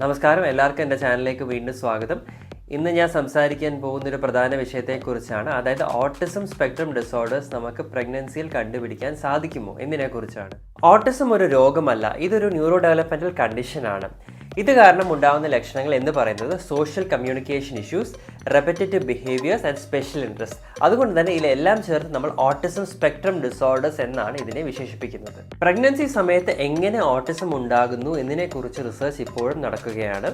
നമസ്കാരം. എല്ലാവർക്കും എന്റെ ചാനലിലേക്ക് വീണ്ടും സ്വാഗതം. ഇന്ന് ഞാൻ സംസാരിക്കാൻ പോകുന്ന ഒരു പ്രധാന വിഷയത്തെക്കുറിച്ചാണ്. അതായത് ഓട്ടിസം സ്പെക്ട്രം ഡിസോർഡേഴ്സ് നമുക്ക് പ്രഗ്നൻസിയിൽ കണ്ടുപിടിക്കാൻ സാധിക്കുമോ? എന്നതിനെക്കുറിച്ചാണ് ഓട്ടിസം ഒരു രോഗമല്ല. ഇതൊരു ന്യൂറോ ഡെവലപ്മെന്റൽ കണ്ടീഷനാണ്. ഇത് കാരണം ഉണ്ടാകുന്ന ലക്ഷണങ്ങൾ എന്ന് പറയുന്നത് social communication issues repetitive behaviours and special interest അതുകൊണ്ട് തന്നെ ഇതിലെല്ലാം ചേർത്ത് നമ്മൾ ഓട്ടിസം സ്പെക്ട്രം ഡിസോർഡേഴ്സ് എന്നാണ് ഇതിനെ വിശേഷിപ്പിക്കുന്നത്. പ്രഗ്നൻസി സമയത്ത് എങ്ങനെ ഓട്ടിസം ഉണ്ടാകുന്നു എന്നതിനെക്കുറിച്ച് റിസർച്ച് ഇപ്പോഴും നടക്കുകയാണ്.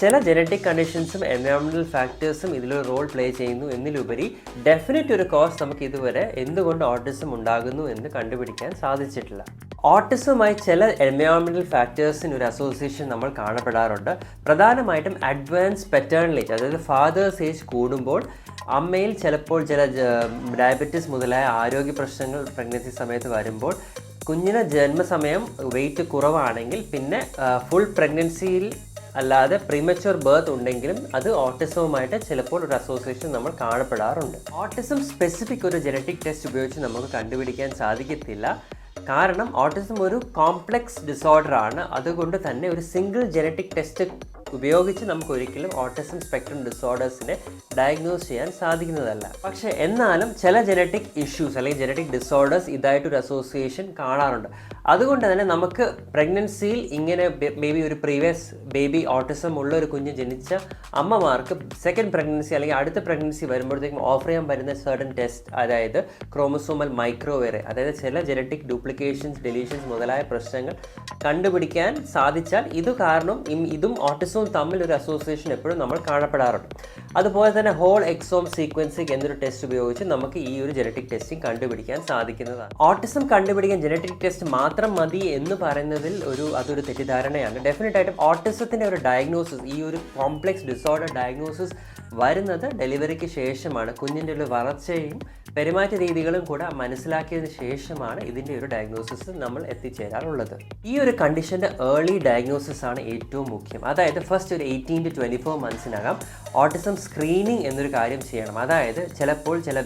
ചില ജനറ്റിക് കണ്ടീഷൻസും എൻവയോൺമെന്റൽ ഫാക്ടേഴ്സും ഇതിലൊരു റോൾ പ്ലേ ചെയ്യുന്നു എന്നിലുപരി ഡെഫിനറ്റ് ഒരു കോസ് നമുക്ക് ഇതുവരെ എന്തുകൊണ്ട് ഓട്ടിസം ഉണ്ടാകുന്നു എന്ന് കണ്ടുപിടിക്കാൻ സാധിച്ചിട്ടില്ല. ഓട്ടിസവുമായി ചില എൻവയോൺമെന്റൽ ഫാക്ടേഴ്സിന് ഒരു അസോസിയേഷൻ നമ്മൾ കാണപ്പെടാറുണ്ട്. പ്രധാനമായിട്ടും അഡ്വാൻസ് പെറ്റേണലേജ് അതായത് ഫാദേഴ്സ് ഏജ് കൂടുമ്പോൾ അമ്മയിൽ ചിലപ്പോൾ ചില ഡയബറ്റിസ് മുതലായ ആരോഗ്യ പ്രശ്നങ്ങൾ പ്രഗ്നൻസി സമയത്ത് വരുമ്പോൾ കുഞ്ഞിന് ജന്മസമയം വെയിറ്റ് കുറവാണെങ്കിൽ പിന്നെ ഫുൾ പ്രഗ്നൻസിയിൽ അല്ലാതെ പ്രീമച്വർ ബർത്ത് ഉണ്ടെങ്കിലും അത് ഓട്ടിസവുമായിട്ട് ചിലപ്പോൾ ഒരു അസോസിയേഷൻ നമ്മൾ കാണപ്പെടാറുണ്ട്. ഓട്ടിസം സ്പെസിഫിക് ഒരു ജനറ്റിക് ടെസ്റ്റ് ഉപയോഗിച്ച് നമുക്ക് കണ്ടുപിടിക്കാൻ സാധിക്കത്തില്ല. കാരണം ഓട്ടിസം ഒരു കോംപ്ലക്സ് ഡിസോർഡർ ആണ്. അതുകൊണ്ട് തന്നെ ഒരു സിംഗിൾ ജനറ്റിക് ടെസ്റ്റ് ഉപയോഗിച്ച് നമുക്ക് ഒരിക്കലും ഓട്ടിസം സ്പെക്ട്രം ഡിസോർഡേഴ്സിനെ ഡയഗ്നോസ് ചെയ്യാൻ സാധിക്കുന്നതല്ല. പക്ഷേ എന്നാലും ചില ജനറ്റിക് ഇഷ്യൂസ് അല്ലെങ്കിൽ ജനറ്റിക് ഡിസോർഡേഴ്സ് ഇതായിട്ടൊരു അസോസിയേഷൻ കാണാറുണ്ട്. അതുകൊണ്ട് തന്നെ നമുക്ക് പ്രഗ്നൻസിയിൽ ഇങ്ങനെ മേ ബി ഒരു പ്രീവിയസ് ബേബി ഓട്ടിസം ഉള്ള ഒരു കുഞ്ഞ് ജനിച്ച അമ്മമാർക്ക് സെക്കൻഡ് പ്രഗ്നൻസി അല്ലെങ്കിൽ അടുത്ത പ്രഗ്നൻസി വരുമ്പോഴത്തേക്കും ഓഫർ ചെയ്യാൻ പറ്റുന്ന സർട്ടൻ ടെസ്റ്റ് അതായത് ക്രോമസോമൽ മൈക്രോവേറെ അതായത് ചില ജനറ്റിക് ഡ്യൂപ്ലിക്കേഷൻസ് ഡെലീഷൻസ് മുതലായ പ്രശ്നങ്ങൾ കണ്ടുപിടിക്കാൻ സാധിച്ചാൽ ഇത് കാരണം ഇതും ഇതും ഓട്ടിസവും തമ്മിൽ ഒരു അസോസിയേഷൻ എപ്പോഴും നമ്മൾ കാണപ്പെടാറുണ്ട്. അതുപോലെ തന്നെ ഹോൾ എക്സോം സീക്വൻസിങ് എന്നൊരു ടെസ്റ്റ് ഉപയോഗിച്ച് നമുക്ക് ഈ ഒരു ജനറ്റിക് ടെസ്റ്റിംഗ് കണ്ടുപിടിക്കാൻ സാധിക്കുന്നതാണ്. ഓട്ടിസം കണ്ടുപിടിക്കാൻ ജനറ്റിക് ടെസ്റ്റ് മാത്രം മതി എന്ന് പറയുന്നതിൽ ഒരു അതൊരു തെറ്റിദ്ധാരണയാണ്. ഡെഫിനറ്റ് ആയിട്ടും ഓട്ടിസത്തിന്റെ ഒരു ഡയഗ്നോസിസ് ഈ ഒരു കോംപ്ലെക്സ് ഡിസോർഡർ ഡയഗ്നോസിസ് വരുന്നത് ഡെലിവറിക്ക് ശേഷമാണ്. കുഞ്ഞിന്റെ ഒരു വളർച്ചയും പെരുമാറ്റ രീതികളും കൂടെ മനസ്സിലാക്കിയതിന് ശേഷമാണ് ഇതിന്റെ ഒരു ഡയഗ്നോസിസ് നമ്മൾ എത്തിച്ചേരാറുള്ളത്. ഈ ഒരു കണ്ടീഷന്റെ ഏർലി ഡയഗ്നോസിസ് ആണ് ഏറ്റവും മുഖ്യം. അതായത് ഫസ്റ്റ് ഒരു എയ്റ്റീൻ ടു ട്വന്റി ഫോർ മന്ത്സിനകം ഓട്ടിസം സ്ക്രീനിങ് എന്നൊരു കാര്യം ചെയ്യണം. അതായത് ചിലപ്പോൾ ചില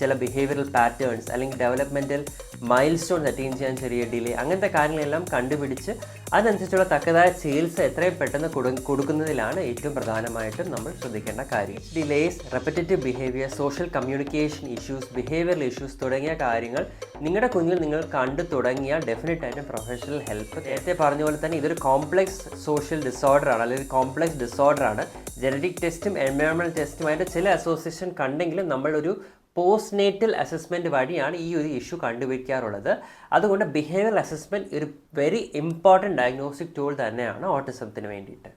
ചില ബിഹേവിയറൽ പാറ്റേൺസ് അല്ലെങ്കിൽ ഡെവലപ്മെന്റൽ മൈൽ സ്റ്റോൺസ് അറ്റൈൻ ചെയ്യാൻ ചെറിയ ഡിലേ അങ്ങനത്തെ കാര്യങ്ങളെല്ലാം കണ്ടുപിടിച്ച് അതനുസരിച്ചുള്ള തക്കതായ ചികിത്സ എത്രയും പെട്ടെന്ന് കൊടുക്കുന്നതിലാണ് ഏറ്റവും പ്രധാനമായിട്ടും നമ്മൾ ശ്രദ്ധിക്കേണ്ട കാര്യം. Delays repetitive behaviour social communication issues behavioural issues തുടങ്ങിയ കാര്യങ്ങൾ നിങ്ങളുടെ കുഞ്ഞിൽ നിങ്ങൾ കണ്ടു തുടങ്ങിയാൽ ഡെഫിനറ്റ് ആയിട്ടും പ്രൊഫഷണൽ ഹെൽപ്പ് നേരത്തെ പറഞ്ഞ പോലെ തന്നെ ഇതൊരു കോംപ്ലക്സ് സോഷ്യൽ ഡിസോർഡർ ആണ്. അല്ലെങ്കിൽ കോംപ്ലക്സ് ഡിസോർഡർ ആണ്. ജനറ്റിക് ടെസ്റ്റും എൻവയോൺമെന്റൽ ടെസ്റ്റുമായിട്ട് ചില അസോസിയേഷൻ കണ്ടെങ്കിലും നമ്മളൊരു പോസ്റ്റ് നേറ്റൽ അസസ്മെന്റ് വഴിയാണ് ഈ ഒരു ഇഷ്യൂ കണ്ടുപിടിക്കാറുള്ളത്. അതുകൊണ്ട് ബിഹേവിയർ അസസ്മെന്റ് ഒരു വെരി ഇമ്പോർട്ടന്റ് ഡയഗ്നോസ്റ്റിക് ടൂൾ തന്നെയാണ് ഓട്ടിസത്തിന് വേണ്ടിയിട്ട്.